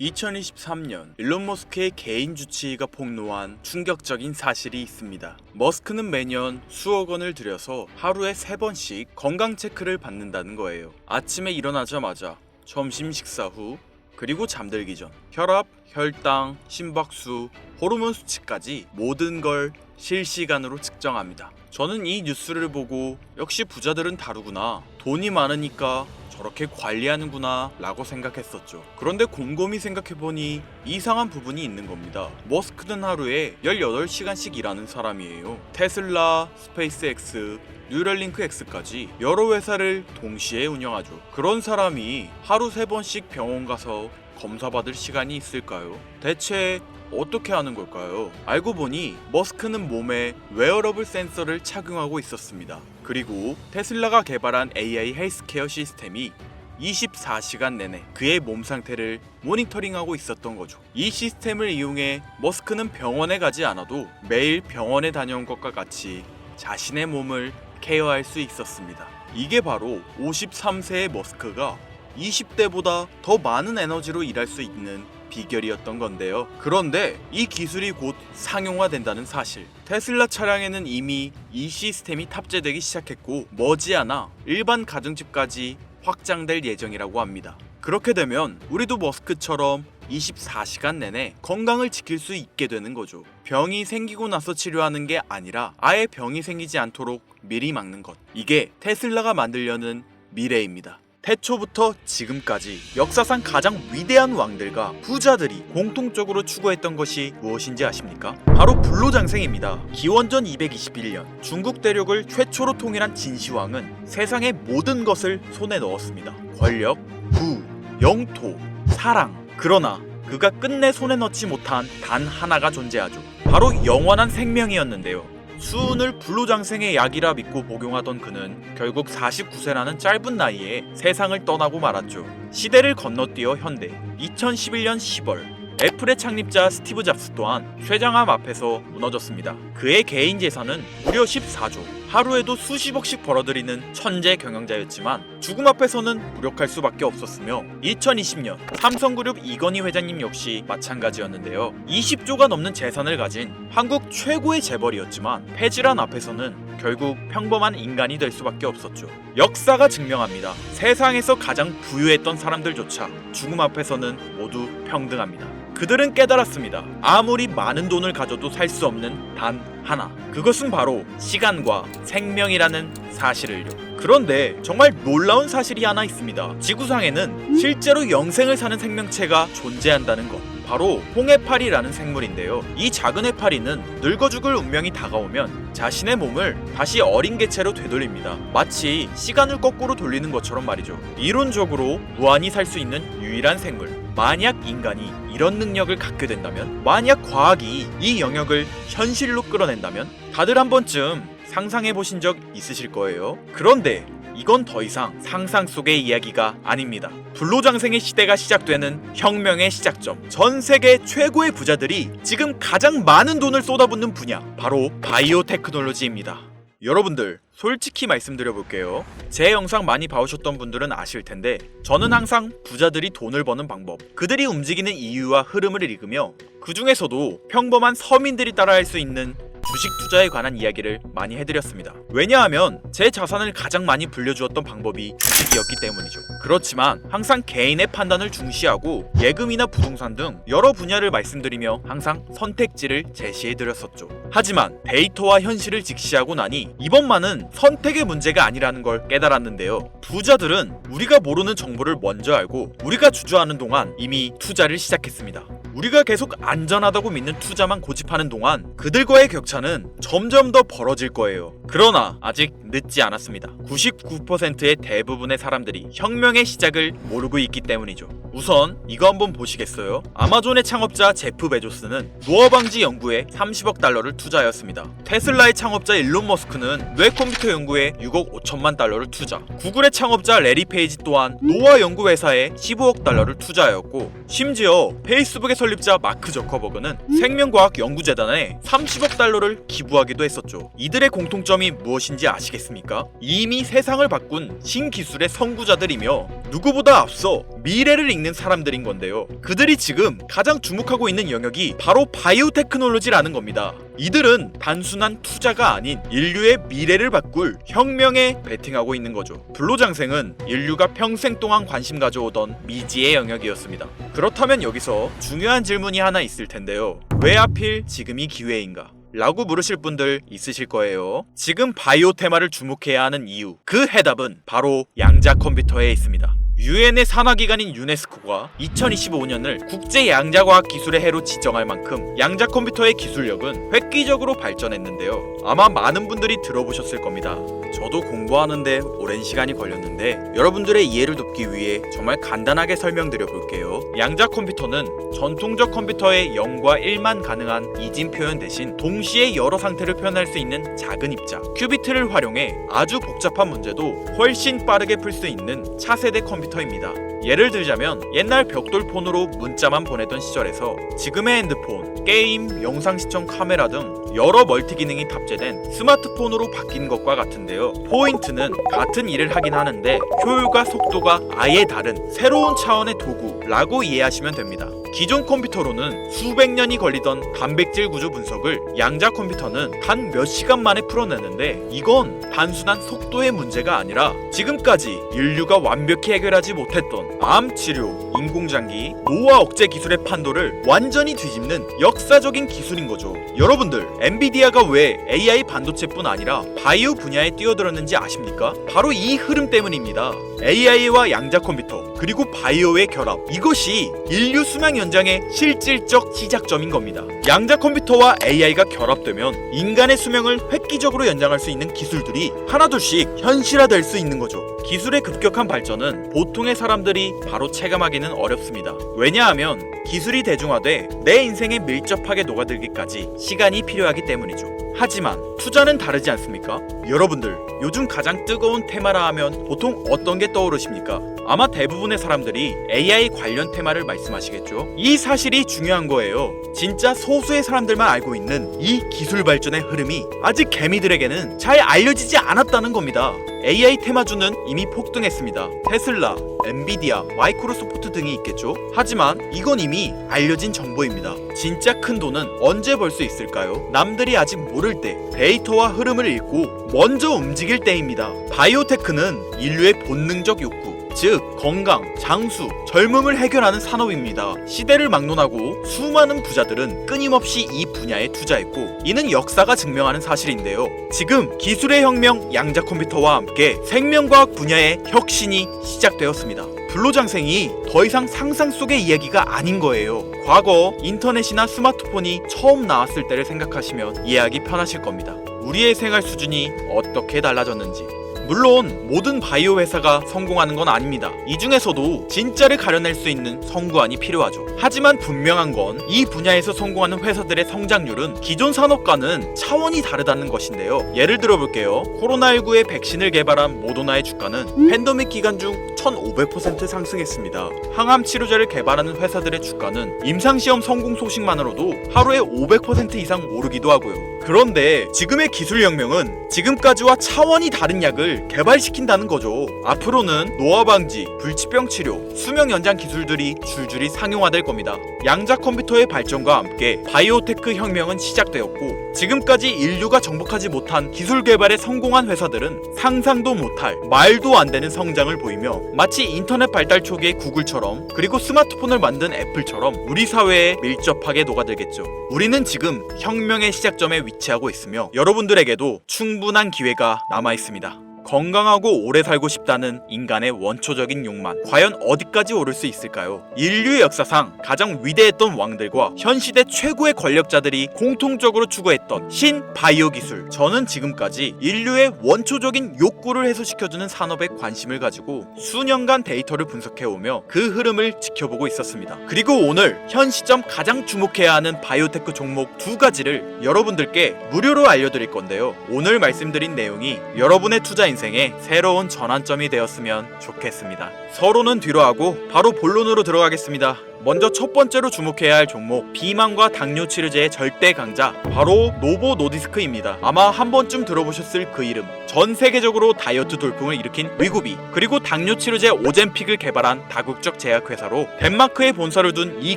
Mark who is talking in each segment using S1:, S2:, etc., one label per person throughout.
S1: 2023년 일론 머스크의 개인 주치의가 폭로한 충격적인 사실이 있습니다. 머스크는 매년 수억 원을 들여서 하루에 세 번씩 건강 체크를 받는다는 거예요. 아침에 일어나자마자 점심 식사 후 그리고 잠들기 전 혈압, 혈당, 심박수, 호르몬 수치까지 모든 걸 실시간으로 측정합니다. 저는 이 뉴스를 보고 역시 부자들은 다르구나. 돈이 많으니까 저렇게 관리하는구나 라고 생각했었죠. 그런데 곰곰이 생각해보니 이상한 부분이 있는 겁니다. 머스크는 하루에 18시간씩 일하는 사람이에요. 테슬라, 스페이스X, 뉴럴링크 X까지 여러 회사를 동시에 운영하죠. 그런 사람이 하루 세 번씩 병원 가서 검사받을 시간이 있을까요? 대체 어떻게 하는 걸까요? 알고 보니 머스크는 몸에 웨어러블 센서를 착용하고 있었습니다. 그리고 테슬라가 개발한 AI 헬스케어 시스템이 24시간 내내 그의 몸 상태를 모니터링하고 있었던 거죠. 이 시스템을 이용해 머스크는 병원에 가지 않아도 매일 병원에 다녀온 것과 같이 자신의 몸을 케어할 수 있었습니다. 이게 바로 53세의 머스크가 20대보다 더 많은 에너지로 일할 수 있는 비결이었던 건데요. 그런데 이 기술이 곧 상용화된다는 사실. 테슬라 차량에는 이미 이 시스템이 탑재되기 시작했고 머지않아 일반 가정집까지 확장될 예정이라고 합니다. 그렇게 되면 우리도 머스크처럼 24시간 내내 건강을 지킬 수 있게 되는 거죠. 병이 생기고 나서 치료하는 게 아니라 아예 병이 생기지 않도록 미리 막는 것. 이게 테슬라가 만들려는 미래입니다. 태초부터 지금까지 역사상 가장 위대한 왕들과 부자들이 공통적으로 추구했던 것이 무엇인지 아십니까? 바로 불로장생입니다. 기원전 221년 중국 대륙을 최초로 통일한 진시황은 세상의 모든 것을 손에 넣었습니다. 권력, 부, 영토, 사랑. 그러나 그가 끝내 손에 넣지 못한 단 하나가 존재하죠. 바로 영원한 생명이었는데요. 수은을 불로장생의 약이라 믿고 복용하던 그는 결국 49세라는 짧은 나이에 세상을 떠나고 말았죠. 시대를 건너뛰어 현대 2011년 10월 애플의 창립자 스티브 잡스 또한 쇠장암 앞에서 무너졌습니다. 그의 개인 재산은 무려 14조. 하루에도 수십억씩 벌어들이는 천재 경영자였지만 죽음 앞에서는 무력할 수밖에 없었으며 2020년 삼성그룹 이건희 회장님 역시 마찬가지였는데요. 20조가 넘는 재산을 가진 한국 최고의 재벌이었지만 폐질환 앞에서는 결국 평범한 인간이 될 수밖에 없었죠. 역사가 증명합니다. 세상에서 가장 부유했던 사람들조차 죽음 앞에서는 모두 평등합니다. 그들은 깨달았습니다. 아무리 많은 돈을 가져도 살 수 없는 단 하나. 그것은 바로 시간과 생명이라는 사실을요. 그런데 정말 놀라운 사실이 하나 있습니다. 지구상에는 실제로 영생을 사는 생명체가 존재한다는 것. 바로 홍해파리라는 생물인데요. 이 작은 해파리는 늙어 죽을 운명이 다가오면 자신의 몸을 다시 어린 개체로 되돌립니다. 마치 시간을 거꾸로 돌리는 것처럼 말이죠. 이론적으로 무한히 살 수 있는 유일한 생물. 만약 인간이 이런 능력을 갖게 된다면, 만약 과학이 이 영역을 현실로 끌어낸다면, 다들 한 번쯤 상상해 보신 적 있으실 거예요. 그런데 이건 더 이상 상상 속의 이야기가 아닙니다. 불로장생의 시대가 시작되는 혁명의 시작점. 전 세계 최고의 부자들이 지금 가장 많은 돈을 쏟아붓는 분야. 바로 바이오 테크놀로지입니다. 여러분들 솔직히 말씀드려 볼게요. 제 영상 많이 봐오셨던 분들은 아실 텐데 저는 항상 부자들이 돈을 버는 방법, 그들이 움직이는 이유와 흐름을 읽으며 그 중에서도 평범한 서민들이 따라할 수 있는 주식 투자에 관한 이야기를 많이 해드렸습니다. 왜냐하면 제 자산을 가장 많이 불려주었던 방법이 주식이었기 때문이죠. 그렇지만 항상 개인의 판단을 중시하고 예금이나 부동산 등 여러 분야를 말씀드리며 항상 선택지를 제시해드렸었죠. 하지만 데이터와 현실을 직시하고 나니 이번만은 선택의 문제가 아니라는 걸 깨달았는데요. 부자들은 우리가 모르는 정보를 먼저 알고 우리가 주저하는 동안 이미 투자를 시작했습니다. 우리가 계속 안전하다고 믿는 투자만 고집하는 동안 그들과의 격차는 점점 더 벌어질 거예요. 그러나 아직 늦지 않았습니다. 99%의 대부분의 사람들이 혁명의 시작을 모르고 있기 때문이죠. 우선 이거 한번 보시겠어요? 아마존의 창업자 제프 베조스는 노화 방지 연구에 30억 달러를 투자하였습니다. 테슬라의 창업자 일론 머스크는 뇌 컴퓨터 연구에 6억 5천만 달러를 투자. 구글의 창업자 레리 페이지 또한 노화 연구 회사에 15억 달러를 투자하였고 심지어 페이스북의 설 설립자 마크 저커버그는 생명과학 연구재단에 30억 달러를 기부하기도 했었죠. 이들의 공통점이 무엇인지 아시겠습니까? 이미 세상을 바꾼 신기술의 선구자들이며 누구보다 앞서 미래를 읽는 사람들인 건데요. 그들이 지금 가장 주목하고 있는 영역이 바로 바이오테크놀로지라는 겁니다. 이들은 단순한 투자가 아닌 인류의 미래를 바꿀 혁명에 베팅하고 있는 거죠. 불로장생은 인류가 평생 동안 관심 가져오던 미지의 영역이었습니다. 그렇다면 여기서 중요한 질문이 하나 있을 텐데요. 왜 하필 지금이 기회인가? 라고 물으실 분들 있으실 거예요. 지금 바이오 테마를 주목해야 하는 이유. 그 해답은 바로 양자 컴퓨터에 있습니다. 유엔의 산하기관인 유네스코가 2025년을 국제 양자과학 기술의 해로 지정할 만큼 양자 컴퓨터의 기술력은 획기적으로 발전했는데요. 아마 많은 분들이 들어보셨을 겁니다. 저도 공부하는데 오랜 시간이 걸렸는데 여러분들의 이해를 돕기 위해 정말 간단하게 설명드려 볼게요. 양자 컴퓨터는 전통적 컴퓨터의 0과 1만 가능한 이진 표현 대신 동시에 여러 상태를 표현할 수 있는 작은 입자 큐비트를 활용해 아주 복잡한 문제도 훨씬 빠르게 풀 수 있는 차세대 컴퓨터 입니다. 예를 들자면 옛날 벽돌폰으로 문자만 보내던 시절에서 지금의 핸드폰, 게임, 영상 시청 카메라 등 여러 멀티 기능이 탑재된 스마트폰으로 바뀐 것과 같은데요. 포인트는 같은 일을 하긴 하는데 효율과 속도가 아예 다른 새로운 차원의 도구라고 이해하시면 됩니다. 기존 컴퓨터로는 수백 년이 걸리던 단백질 구조 분석을 양자 컴퓨터는 단 몇 시간 만에 풀어내는데 이건 단순한 속도의 문제가 아니라 지금까지 인류가 완벽히 해결하지 못했던 암 치료, 인공장기, 노화 억제 기술의 판도를 완전히 뒤집는 역사적인 기술인 거죠. 여러분들, 엔비디아가 왜 AI 반도체뿐 아니라 바이오 분야에 뛰어들었는지 아십니까? 바로 이 흐름 때문입니다. AI와 양자 컴퓨터, 그리고 바이오의 결합. 이것이 인류 수명 연장의 실질적 시작점인 겁니다. 양자 컴퓨터와 AI가 결합되면 인간의 수명을 획기적으로 연장할 수 있는 기술들이 하나둘씩 현실화될 수 있는 거죠. 기술의 급격한 발전은 보통의 사람들이 바로 체감하기는 어렵습니다. 왜냐하면 기술이 대중화돼 내 인생에 밀접하게 녹아들기까지 시간이 필요하기 때문이죠. 하지만 투자는 다르지 않습니까? 여러분들 요즘 가장 뜨거운 테마라 하면 보통 어떤 게 떠오르십니까? 아마 대부분의 사람들이 AI 관련 테마를 말씀하시겠죠? 이 사실이 중요한 거예요. 진짜 소수의 사람들만 알고 있는 이 기술 발전의 흐름이 아직 개미들에게는 잘 알려지지 않았다는 겁니다. AI 테마주는 이미 폭등했습니다. 테슬라, 엔비디아, 마이크로소프트 등이 있겠죠? 하지만 이건 이미 알려진 정보입니다. 진짜 큰 돈은 언제 벌 수 있을까요? 남들이 아직 모를 때 데이터와 흐름을 읽고 먼저 움직일 때입니다. 바이오테크는 인류의 본능적 욕구, 즉 건강, 장수, 젊음을 해결하는 산업입니다. 시대를 막론하고 수많은 부자들은 끊임없이 이 분야에 투자했고 이는 역사가 증명하는 사실인데요. 지금 기술의 혁명 양자 컴퓨터와 함께 생명과학 분야의 혁신이 시작되었습니다. 불로장생이 더 이상 상상 속의 이야기가 아닌 거예요. 과거 인터넷이나 스마트폰이 처음 나왔을 때를 생각하시면 이해하기 편하실 겁니다. 우리의 생활 수준이 어떻게 달라졌는지. 물론 모든 바이오 회사가 성공하는 건 아닙니다. 이 중에서도 진짜를 가려낼 수 있는 성구안이 필요하죠. 하지만 분명한 건 이 분야에서 성공하는 회사들의 성장률은 기존 산업과는 차원이 다르다는 것인데요. 예를 들어 볼게요. 코로나19의 백신을 개발한 모더나의 주가는 팬데믹 기간 중 1,500% 상승했습니다. 항암 치료제를 개발하는 회사들의 주가는 임상시험 성공 소식만으로도 하루에 500% 이상 오르기도 하고요. 그런데 지금의 기술 혁명은 지금까지와 차원이 다른 약을 개발시킨다는 거죠. 앞으로는 노화 방지, 불치병 치료, 수명 연장 기술들이 줄줄이 상용화될 겁니다. 양자 컴퓨터의 발전과 함께 바이오테크 혁명은 시작되었고 지금까지 인류가 정복하지 못한 기술 개발에 성공한 회사들은 상상도 못할 말도 안 되는 성장을 보이며 마치 인터넷 발달 초기의 구글처럼 그리고 스마트폰을 만든 애플처럼 우리 사회에 밀접하게 녹아들겠죠. 우리는 지금 혁명의 시작점에 위치하고 있으며 여러분들에게도 충분한 기회가 남아 있습니다. 건강하고 오래 살고 싶다는 인간의 원초적인 욕망. 과연 어디까지 오를 수 있을까요? 인류의 역사상 가장 위대했던 왕들과 현 시대 최고의 권력자들이 공통적으로 추구했던 신 바이오 기술. 저는 지금까지 인류의 원초적인 욕구를 해소시켜주는 산업에 관심을 가지고 수년간 데이터를 분석해오며 그 흐름을 지켜보고 있었습니다. 그리고 오늘 현 시점 가장 주목해야 하는 바이오테크 종목 두 가지를 여러분들께 무료로 알려드릴 건데요. 오늘 말씀드린 내용이 여러분의 투자 인 생에 새로운 전환점이 되었으면 좋겠습니다. 서로는 뒤로 하고 바로 본론으로 들어가겠습니다. 먼저 첫 번째로 주목해야 할 종목 비만과 당뇨 치료제의 절대 강자 바로 노보 노디스크입니다. 아마 한 번쯤 들어보셨을 그 이름. 전 세계적으로 다이어트 돌풍을 일으킨 위고비 그리고 당뇨 치료제 오젠픽을 개발한 다국적 제약회사로 덴마크에 본사를 둔 이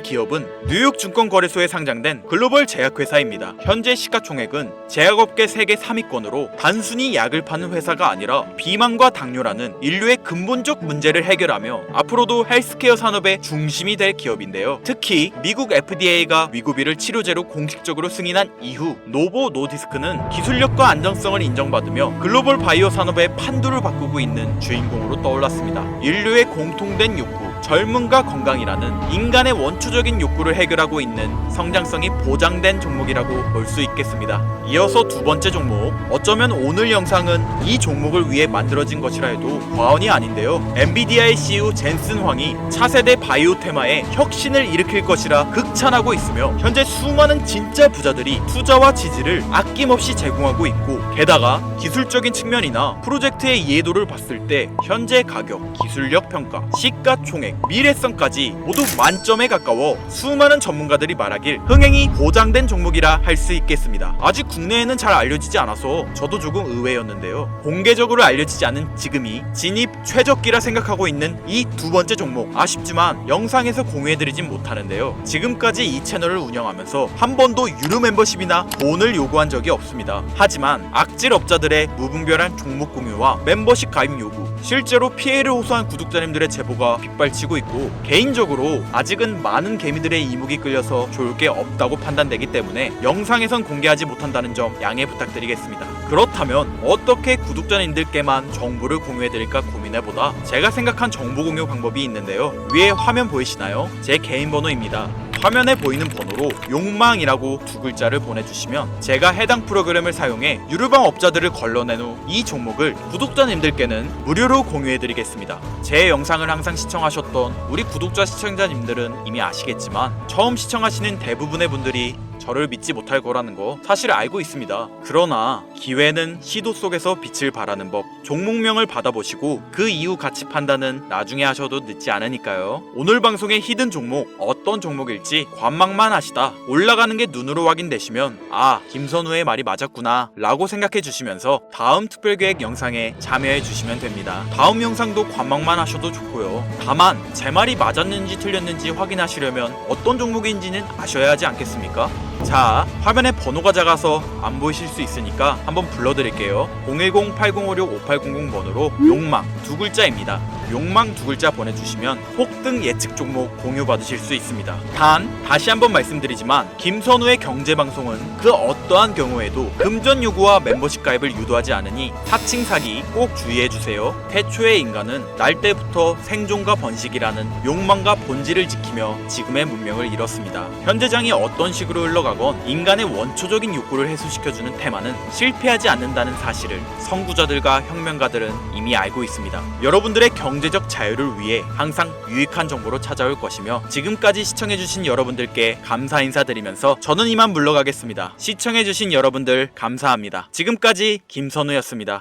S1: 기업은 뉴욕 증권거래소에 상장된 글로벌 제약회사입니다. 현재 시가총액은 제약업계 세계 3위권으로 단순히 약을 파는 회사가 아니라 비만과 당뇨라는 인류의 근본적 문제를 해결하며 앞으로도 헬스케어 산업의 중심이 될 기업인데요. 특히 미국 FDA가 위고비를 치료제로 공식적으로 승인한 이후 노보 노디스크는 기술력과 안정성을 인정받으며 글로벌 바이오 산업의 판도를 바꾸고 있는 주인공으로 떠올랐습니다. 인류의 공통된 욕구, 젊음과 건강이라는 인간의 원초적인 욕구를 해결하고 있는 성장성이 보장된 종목이라고 볼 수 있겠습니다. 이어서 두 번째 종목. 어쩌면 오늘 영상은 이 종목을 위해 만들어진 것이라 해도 과언이 아닌데요. 엔비디아의 CEO 젠슨 황이 차세대 바이오 테마에 혁신을 일으킬 것이라 극찬하고 있으며 현재 수많은 진짜 부자들이 투자와 지지를 아낌없이 제공하고 있고 게다가 기술적인 측면이나 프로젝트의 이해도를 봤을 때 현재 가격, 기술력 평가, 시가총액, 미래성까지 모두 만점에 가까워 수많은 전문가들이 말하길 흥행이 보장된 종목이라 할 수 있겠습니다. 아직 국내에는 잘 알려지지 않아서 저도 조금 의외였는데요. 공개적으로 알려지지 않은 지금이 진입 최적기라 생각하고 있는 이 두 번째 종목 아쉽지만 영상에서 공유해드리진 못하는데요. 지금까지 이 채널을 운영하면서 한 번도 유료 멤버십이나 돈을 요구한 적이 없습니다. 하지만 악질 업자들의 무분별한 종목 공유와 멤버십 가입 요구 실제로 피해를 호소한 구독자님들의 제보가 빗발치고 있고 개인적으로 아직은 많은 개미들의 이목이 끌려서 좋을 게 없다고 판단되기 때문에 영상에선 공개하지 못한다는 점 양해 부탁드리겠습니다. 그렇다면 어떻게 구독자님들께만 정보를 공유해드릴까 고민해보다 제가 생각한 정보 공유 방법이 있는데요. 위에 화면 보이시나요? 제 개인 번호입니다. 화면에 보이는 번호로 욕망이라고 두 글자를 보내주시면 제가 해당 프로그램을 사용해 유료방 업자들을 걸러낸 후 이 종목을 구독자님들께는 무료로 공유해드리겠습니다. 제 영상을 항상 시청하셨던 우리 구독자 시청자님들은 이미 아시겠지만 처음 시청하시는 대부분의 분들이 저를 믿지 못할 거라는 거 사실 알고 있습니다. 그러나 기회는 시도 속에서 빛을 발하는 법. 종목명을 받아보시고 그 이후 가치 판단은 나중에 하셔도 늦지 않으니까요. 오늘 방송의 히든 종목 어떤 종목일지 관망만 하시다 올라가는 게 눈으로 확인되시면 아 김선우의 말이 맞았구나 라고 생각해 주시면서 다음 특별계획 영상에 참여해 주시면 됩니다. 다음 영상도 관망만 하셔도 좋고요. 다만 제 말이 맞았는지 틀렸는지 확인하시려면 어떤 종목인지는 아셔야 하지 않겠습니까? 자, 화면에 번호가 작아서 안 보이실 수 있으니까 한번 불러드릴게요. 010-8056-5800 번호로 욕망 두 글자입니다. 욕망 두 글자 보내주시면 폭등 예측 종목 공유 받으실 수 있습니다. 단, 다시 한번 말씀드리지만 김선우의 경제 방송은 그 어떠한 경우에도 금전 요구와 멤버십 가입을 유도하지 않으니 사칭 사기 꼭 주의해 주세요. 태초의 인간은 날 때부터 생존과 번식이라는 욕망과 본질을 지키며 지금의 문명을 이뤘습니다. 현대장이 어떤 식으로 흘러가건 인간의 원초적인 욕구를 해소시켜주는 테마는 실패하지 않는다는 사실을 선구자들과 혁명가들은 이미 알고 있습니다. 여러분들의 경제적 자유를 위해 항상 유익한 정보로 찾아올 것이며 지금까지 시청해주신 여러분들께 감사 인사드리면서 저는 이만 물러가겠습니다. 시청해주신 여러분들 감사합니다. 지금까지 김선우였습니다.